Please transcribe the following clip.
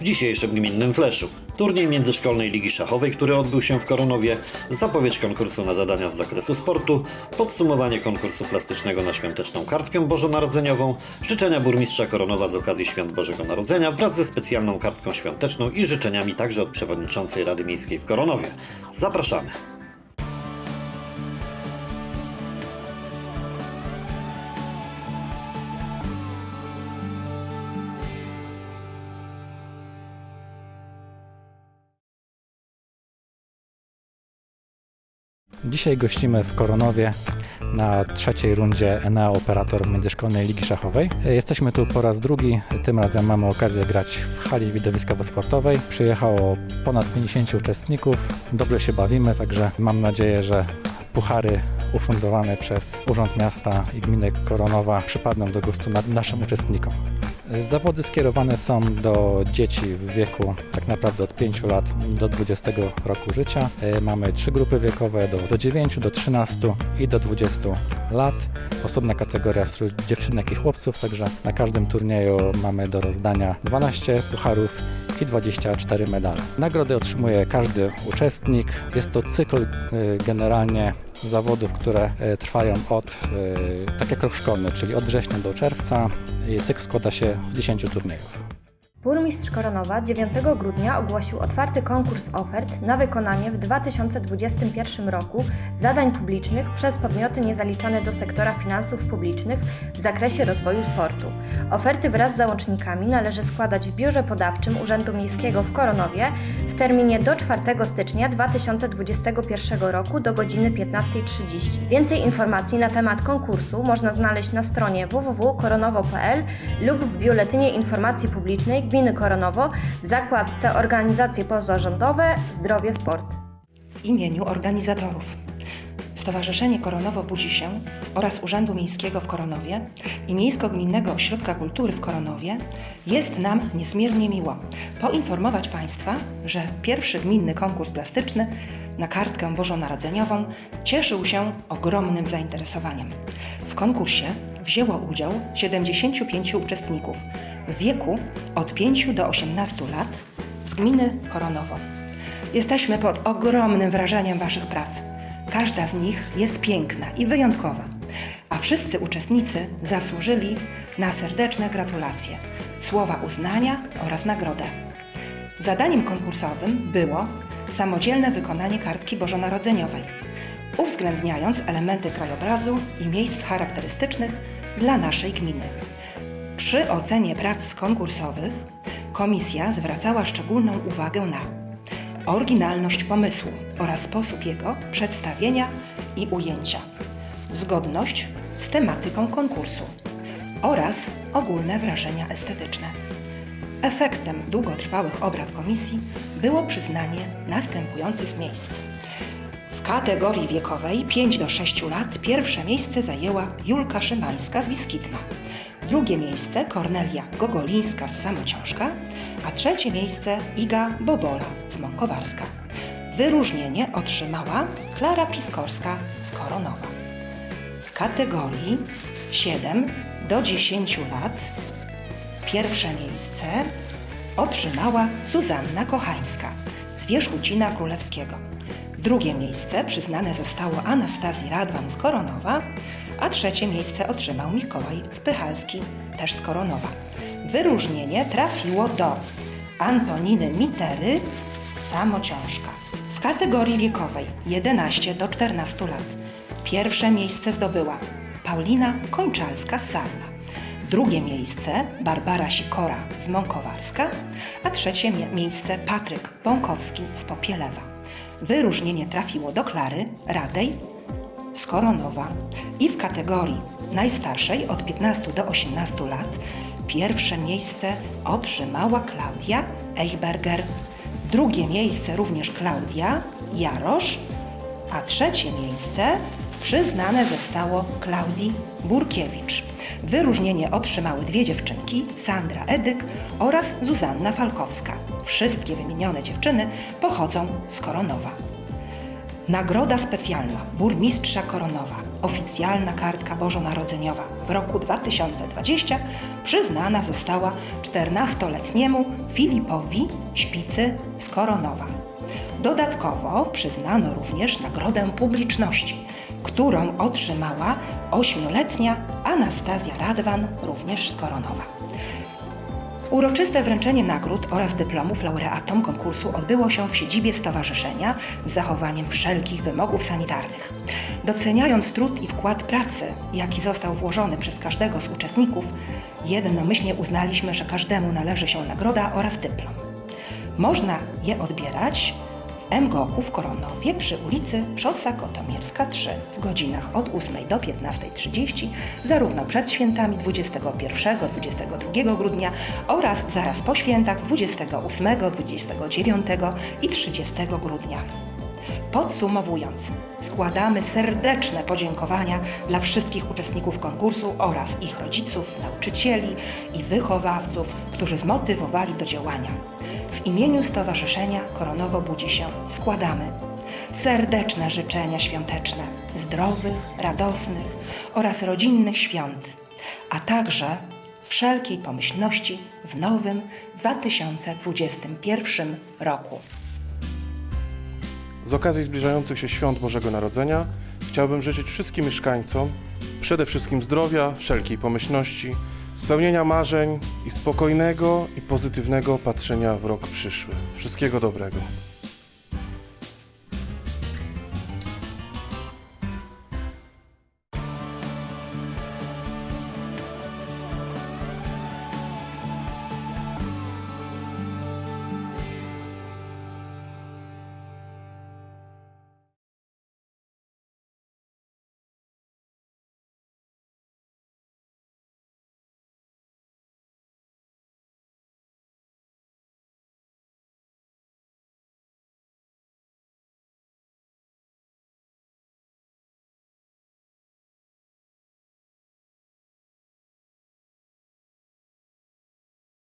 w dzisiejszym gminnym fleszu. Turniej międzyszkolnej ligi szachowej, który odbył się w Koronowie, zapowiedź konkursu na zadania z zakresu sportu, podsumowanie konkursu plastycznego na świąteczną kartkę bożonarodzeniową, życzenia burmistrza Koronowa z okazji Świąt Bożego Narodzenia wraz ze specjalną kartką świąteczną i życzeniami także od przewodniczącej Rady Miejskiej w Koronowie. Zapraszamy! Dzisiaj gościmy w Koronowie na trzeciej rundzie Enea Operator Międzyszkolnej Ligi Szachowej. Jesteśmy tu po raz drugi, tym razem mamy okazję grać w hali widowiskowo-sportowej. Przyjechało ponad 50 uczestników, dobrze się bawimy, także mam nadzieję, że puchary ufundowane przez Urząd Miasta i Gminy Koronowa przypadną do gustu naszym uczestnikom. Zawody skierowane są do dzieci w wieku tak naprawdę od 5 lat do 20 roku życia. E, Mamy trzy grupy wiekowe do, do 9, do 13 i do 20 lat. Osobna kategoria wśród dziewczynek i chłopców, także na każdym turnieju mamy do rozdania 12 pucharów i 24 medale. Nagrody otrzymuje każdy uczestnik. Jest to cykl y, generalnie zawodów, które y, trwają od, y, tak jak rok szkolny, czyli od września do czerwca. Cykl składa się z 10 turniejów. Burmistrz Koronowa 9 grudnia ogłosił otwarty konkurs ofert na wykonanie w 2021 roku zadań publicznych przez podmioty niezaliczane do sektora finansów publicznych w zakresie rozwoju sportu. Oferty wraz z załącznikami należy składać w biurze podawczym Urzędu Miejskiego w Koronowie w terminie do 4 stycznia 2021 roku do godziny 15.30. Więcej informacji na temat konkursu można znaleźć na stronie www.koronowo.pl lub w Biuletynie Informacji Publicznej Gminy Koronowo zakładce Organizacje pozarządowe Zdrowie Sport. W imieniu organizatorów Stowarzyszenie Koronowo Budzi się oraz Urzędu Miejskiego w Koronowie i Miejsko-Gminnego Ośrodka Kultury w Koronowie jest nam niezmiernie miło poinformować Państwa, że pierwszy gminny konkurs plastyczny na kartkę bożonarodzeniową cieszył się ogromnym zainteresowaniem. W konkursie wzięło udział 75 uczestników w wieku od 5 do 18 lat z gminy Koronowo. Jesteśmy pod ogromnym wrażeniem Waszych prac. Każda z nich jest piękna i wyjątkowa, a wszyscy uczestnicy zasłużyli na serdeczne gratulacje, słowa uznania oraz nagrodę. Zadaniem konkursowym było samodzielne wykonanie kartki bożonarodzeniowej, uwzględniając elementy krajobrazu i miejsc charakterystycznych dla naszej gminy. Przy ocenie prac konkursowych komisja zwracała szczególną uwagę na oryginalność pomysłu oraz sposób jego przedstawienia i ujęcia, zgodność z tematyką konkursu oraz ogólne wrażenia estetyczne. Efektem długotrwałych obrad komisji było przyznanie następujących miejsc. W kategorii wiekowej 5 do 6 lat pierwsze miejsce zajęła Julka Szymańska z Wiskitna, drugie miejsce Kornelia Gogolińska z Samociążka, a trzecie miejsce Iga Bobola z Mąkowarska. Wyróżnienie otrzymała Klara Piskorska z Koronowa. W kategorii 7 do 10 lat Pierwsze miejsce otrzymała Zuzanna Kochańska z Wierzchucina Królewskiego. Drugie miejsce przyznane zostało Anastazji Radwan z Koronowa, a trzecie miejsce otrzymał Mikołaj Spychalski, też z Koronowa. Wyróżnienie trafiło do Antoniny Mitery Samociążka. W kategorii wiekowej 11 do 14 lat pierwsze miejsce zdobyła Paulina Kończalska z Sarna. Drugie miejsce Barbara Sikora z Mąkowarska, a trzecie mie- miejsce Patryk Bąkowski z Popielewa. Wyróżnienie trafiło do Klary Radej z Koronowa i w kategorii najstarszej od 15 do 18 lat pierwsze miejsce otrzymała Klaudia Eichberger. Drugie miejsce również Klaudia Jarosz, a trzecie miejsce przyznane zostało Klaudii Burkiewicz. Wyróżnienie otrzymały dwie dziewczynki, Sandra Edyk oraz Zuzanna Falkowska. Wszystkie wymienione dziewczyny pochodzą z Koronowa. Nagroda specjalna burmistrza Koronowa, oficjalna kartka bożonarodzeniowa w roku 2020 przyznana została 14-letniemu Filipowi Śpicy z Koronowa. Dodatkowo przyznano również nagrodę publiczności, którą otrzymała 8-letnia Anastazja Radwan, również z Koronowa. Uroczyste wręczenie nagród oraz dyplomów laureatom konkursu odbyło się w siedzibie stowarzyszenia z zachowaniem wszelkich wymogów sanitarnych. Doceniając trud i wkład pracy, jaki został włożony przez każdego z uczestników, jednomyślnie uznaliśmy, że każdemu należy się nagroda oraz dyplom. Można je odbierać w MGOK-u w Koronowie przy ulicy Szosa Kotomierska 3 w godzinach od 8 do 15.30, zarówno przed świętami 21, 22 grudnia oraz zaraz po świętach 28, 29 i 30 grudnia. Podsumowując, składamy serdeczne podziękowania dla wszystkich uczestników konkursu oraz ich rodziców, nauczycieli i wychowawców, którzy zmotywowali do działania. W imieniu Stowarzyszenia Koronowo Budzi się składamy serdeczne życzenia świąteczne, zdrowych, radosnych oraz rodzinnych świąt, a także wszelkiej pomyślności w nowym 2021 roku. Z okazji zbliżających się świąt Bożego Narodzenia chciałbym życzyć wszystkim mieszkańcom przede wszystkim zdrowia, wszelkiej pomyślności, spełnienia marzeń i spokojnego i pozytywnego patrzenia w rok przyszły. Wszystkiego dobrego.